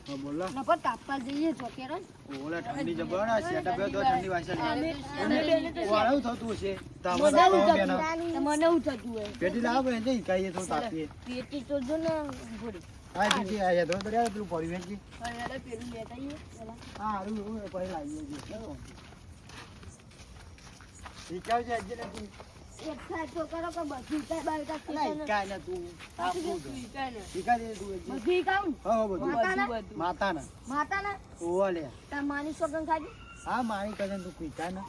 હા, બોલો. નફર કાપવા જઈએ ચોકેરો ઓલા ઠંડી જબર ને સેટઅપ તો ઠંડી વાસી તો વાળું થતું છે મને તમારે એવું તો થતું. બેના મને એવું થતું હોય. પેટી લાવો ને જઈ કાઈએ તો તાપીએ. પેટી તો જો ને ઘોડી હા પેટી આયા તો દરિયા પેલું પડ્યું વેચી હવે પેલું લેતા આવીએ હા હારું એવું પછી લાવીએ છીએ. ચલો આજે નથી. તો તું. તો તું હા હા, બધું. માતાના? માતાના. માતાના? ઓવા લે. તાર માની સોગન ખાધી? હા મારી કજન તું કીધા ને.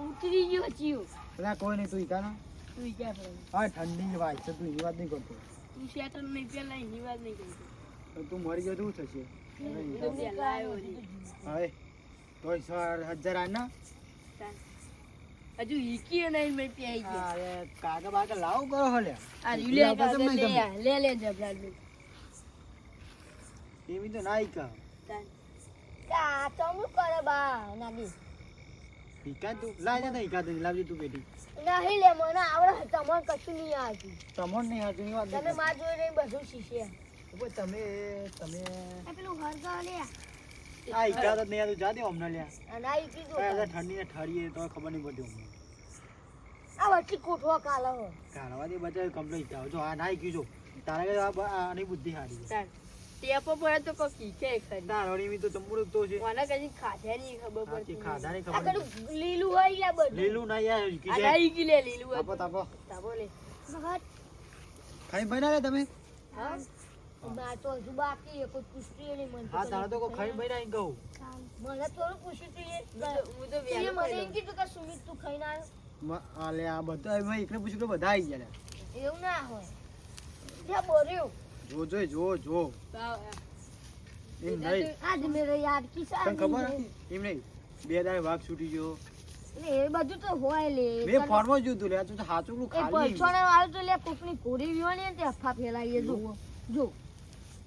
ઉતરી ગયો ચિયો પેલા કોઈ નહીં તું ઈકા ને. તું ક્યાં હા ઠંડી વાત છે તું એની વાત નહીં કરતો. તું શેટર નહીં પેલા એની વાત નહીં કરતો. તો તું મરી ગયો તો થશે? તો હવે સર હજાર આ ના હજુ હીકી નહીં મેં પ્યાઈ ગઈ અરે કાકા બાકા લાવ કરો હલે. આ ઈ લે આપો કાગળ તમને લે. લે જબરાનનું એવી તો નાઈ કા કા ચમુ કરે બા નાગી હીકા તું લાય જા ઈકા તું લાવજે તું બેટી નહીં લે મને આવડે તમને કશું નહીં આવતું. તમણ નહીં હાચું ની વાત તમે નહીં માં જોઈ રહી બધું શીખે. ઉપર તમે તમે પેલું હરગા લે. આ ઈકા તો નહીં તું જા દે હમણાં લ્યા. અને આ ઈકી ઠંડી ને ઠરીએ તો ખબર નહીં પડતી હમણાં આ વચ્ચે કોઠો કાલે હો. કાઢવા દે બચાવ કમ્પ્લીટ જાવ જો આ ના ઈક્યું જો. તારા કે આની બુદ્ધિ હારી છે. ટેપો પડે તો કોઈ શીખે ખરી. તારોડી મી તો તમુડું તો છે. મને કદી ખાધા નહીં ખબર પડતી ખાધા નહીં ખબર પેલું લીલું હોય યા બધું. લીલું ના યાર ઈકી આ ઈકી લે લીલું તાપો તાપો લે ખાઈ બના તમે? હા. ના તો હજુ બાકી કોઈ પૂછતું નહીં મને હા તારા તો કોઈ ખાઈ બના અહીં કહું મને થોડું પૂછ્યું તું હું તો મને એમ કીધું કે સુમિત તું ખાઈને આવ્યો. મ- આ બધા મેં એકને પૂછ્યું કે બધા આવી ગયા એવું ના હોય. ત્યાં બોર્યું જો જો જો જો. એમ નહીં આજ મેરે યાદ કી તને ખબર એમ નહીં. બે દાડે વાઘ છૂટી ગયો. એ બધું તો હોય લે. મેં ફોર્મ જોયું તું લે આ તો એ ખાલી. પછોડે વાળું તો લે કોકની ઘોડી વિવાણી તે અફા ફેલાઈએ જો જો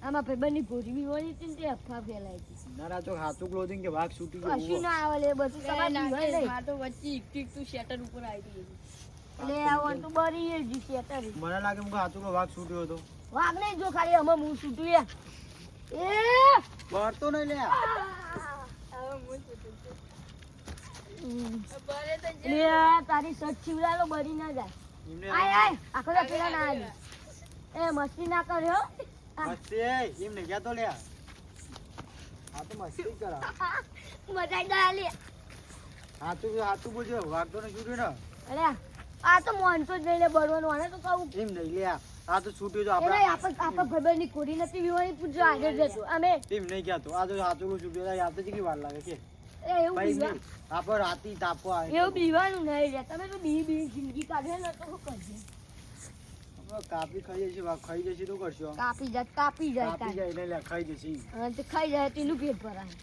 આમાં ભાઈબંધની બી વિવાણી હતી ને તે અફવા ફેલાય છે. ના ના તો હાથું ક્લોથિંગ કે વાઘ છૂટી ગયો કશું ના આવે લે બધું તમારે હોય નહીં. તો વચ્ચે એક ટીક તું શેટર ઉપર આવી ગઈ લે આવો તો બરી એ જી શેટર મને લાગે કે હાથું કે વાઘ છૂટ્યો હતો. વાઘ નહીં જો ખાલી અમે હું છૂટું યા એ! બળતો નહીં લે. લે તારી સચ છીવડાલો બરી ના જાય. આય આય આખો પેલા ના આવી એ મસ્તી ના કર્યો? મસ્તી એમ નહીં ગયા તો આ તો મસ્તી કરા મજા ગયા લે હાચું હાચું બોલજો વાઘ તો છૂટ્યો ને? અરે આ તો મોનતો જ નહીં લે બળવાનું આને તો કહું. એમ નહીં લે આ આ તો છૂટ્યો તો એટલે આપણે આપણે ભાઈબંધની કોડી નથી વિવાની પૂછજો આગળ જતો. અમે એમ નહીં ગયા તો. આ તો છૂટ્યો કેટલી વાર લાગે છે આપણે રાતી તાપો આવે એવું બીવાનું નહીં લે તમે તો બી બી જિંદગી કાઢે ને તો શું કરજો? કાપી ખાઈ જશે ખાઈ જશે તો કરશો? કાપી જાય કાપી જાય કાપી જાય એટલે ખાઈ જશે હા તો ખાઈ જાય તેનું પેટ ભરાય.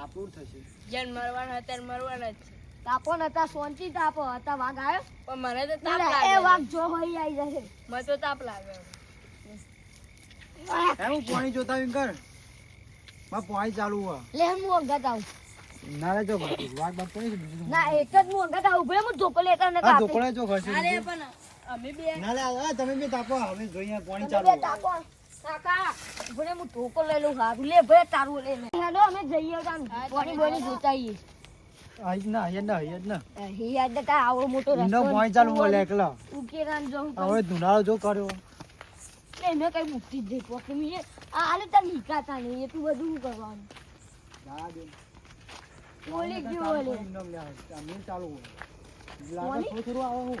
આપણું થશે. જન મરવાના હતા મરવાના જ છે. તાપો નતા શાંતિ તાપો હતા વાઘ આવ્યો. પણ મને તો તાપ એ લાગે વાઘ જો હોય આવી જશે. મને તો તાપ લાગે એમ હું. પાણી જોતા કર. માં પાણી ચાલુ હોય. લે હું અંગત આવું. ના રે જો વાઘ નહીં બીજું ના એક જ હું અંગત આવું ભાઈ હું ઢોકળે લેતા ને આ કાપી. જો ઘરશે અરે પણ અમે બે. ના લે આ તમે બે તાકો હવે જોઈએ પાણી ચાલુ બે તાકો કાકા ભણે હું ઢોકો લઈ લઉં હારું. લે ભાઈ તારું લે લે. હેલો અમે જઈએ તાન પાણી બોણી જોતાઈએ. આઈ ના અહીંયા ના અહીંયા ના. હી યાદ તા આવો મોટો રસ્તો નો પાણી ચાલુ બોલે એકલા. ઉકેરાન જવું હવે ધુનાળો જો કર્યો. એટલે મેં કઈ મુક્તિ જ જઈ પોકે મી આ આલે તાર નીકાતા નહીં એટલું બધું શું કરવાનું. ના દે બોલી ગયો ઓલે. ચાલુ હોય. થોડું થોડું આવે હું.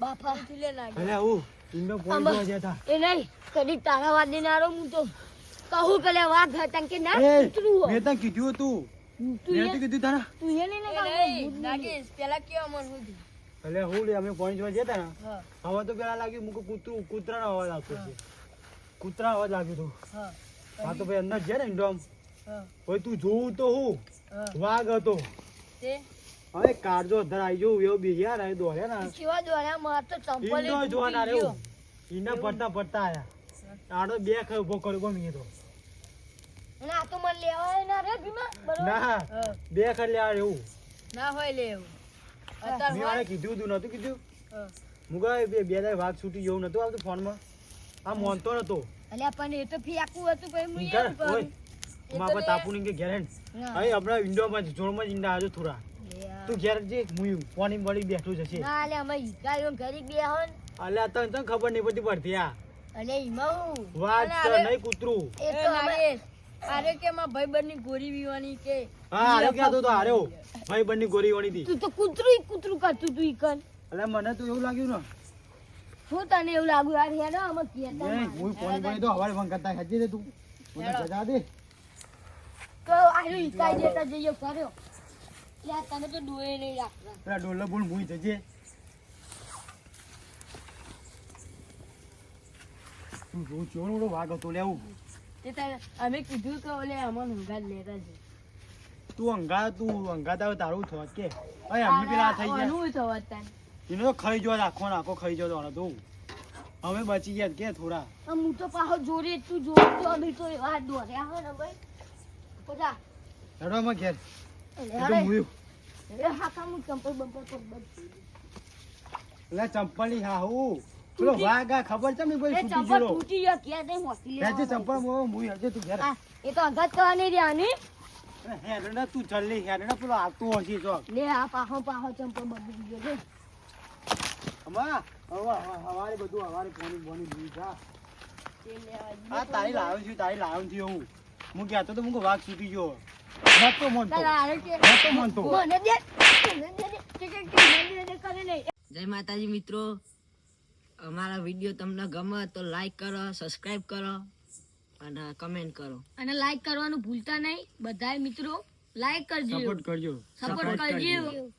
બાપા એ નહીં કદી તારા વાદ દેનારો હું તો કહું કે વાત હતા કે ના કીધું હતું. તું મેં એ- તો કીધું તારા? તું એ નહીં, નાગેશ, પેલા કેવા મન સુધી એટલે હું લે અમે પોઈન્ટ જતા ને હવે તો પેલા લાગ્યું મુકું કૂતરું કૂતરાનો અવાજ આવતો છે. કૂતરા અવાજ આવ્યો તો. હા. હા તો ભાઈ અંદર છે ને ઈંડો આમ ભાઈ તું જોવું તો હું. વાઘ હતો. હવે કાળજો અંદર આવી જવું એવો બીજા દોડ્યા ને. કેવા દ્વારા માર તો ચંપલ જોવાના રે હું પડતા પડતા આયા. આડો બે ખે ઊભો કર્યો ગમી તો. અને તો મને લેવાય ના રે ભીમા ના બે ખર લેવા એવું. ના હોય લે એવું. મેં હોય? કીધું તું નતું કીધું? મુગા બે બે દાય વાઘ છૂટી જવું નતું આવતું ફોનમાં. આ મોનતો નતો અલ્યા પણ એ તો ફેંકવું હતું પછી હું ઘર એમ કરું. ઓય. મારા પર તાપુ ની કે ઘેર હેન ના. હવે આપણા વિન્ડોમાં જોડમાં જ ઈંડા આજુ થોડા. તું ઘેર જે મુયું પાણી મળી બેઠું જશે ના અલ્યા અમે ઈકાયો ઘરી બે હન અલ્યા તને તને ખબર નહીં પડતી પડતી આ. નહીં કૂતરું. એ એ તો અમે આરે કે મારા ભાઈબંધની ગોરી વીવાની કે? હા હારો ક્યાં તો હાર્યો? ભાઈ ગોરી વણી હતી તું તો કૂતરું કૂતરું કરતું તું ઈકન એટલે મને તો એવું લાગ્યું ને. શું તને એવું લાગ્યું યાર હેડો અમે કહેતા હું પાણી પાણી તો હવારે વંગાતા ખાજી દે તું. મને સજા દે. તો આયુ ઈકાઈ દેતા જઈએ કર્યો લે તમે તો ડોએ નહીં રાખતા પેલા ડોલે બોલ મુઈ જજે. તું જો ચોરો વાઘ હતો લેવું તે તારે અમે કીધું કે ઓલે અમન ઊંઘા લેતા છે તું અંગા તું અંગાતા હોય તારું થોત કે. અરે અમે પેલા થઈ ગયા. આનું થવા તાન એનો તો ખાઈ જો આખો ને ખાઈ જો તો તું. અમે બચી ગયા કે થોડા. હું તો પાછો જોરે તું જોર તો અમે દોર્યા હો ને ભાઈ. ઘેર. એ મુયું. એ હાકા હું ચંપલ બંપલ પર બંધ. એટલે ચંપલી હા હું. પેલો વાગા ખબર છે ને એ છૂટી ચંપલ તૂટી ગયો કે દે હોસ્પિટલ હોતી હેજે ચંપલ મો મુઈ હજે તું ઘેર. એ તો અંગત કરવાની રહ્યા ને હેડના તું જલ્દી હેડના પેલો આવતો હશે જો. લે આ પાહો પાહો ચંપલ બદલી ગયો લે. અમા હવા હવારે બધું હવારે પોણી બોની જોઈ જા આ તારી લાવું છું તારી લાવું છું હું હું કહેતો તો મુકો વાઘ છૂટી ગયો. નતો મનતો. તારા હારે કે નતો મનતો. મને દે મને દે દે કે કે કે મને દે કરે નહીં. જય માતાજી મિત્રો. અમારા વીડિયો તમને ગમે તો લાઈક કરો સબસ્ક્રાઈબ કરો અને કમેન્ટ કરો. અને લાઈક કરવાનું ભૂલતા નહીં. બધાય મિત્રો લાઈક કરજો. સપોર્ટ કરજો. સપોર્ટ કરજો.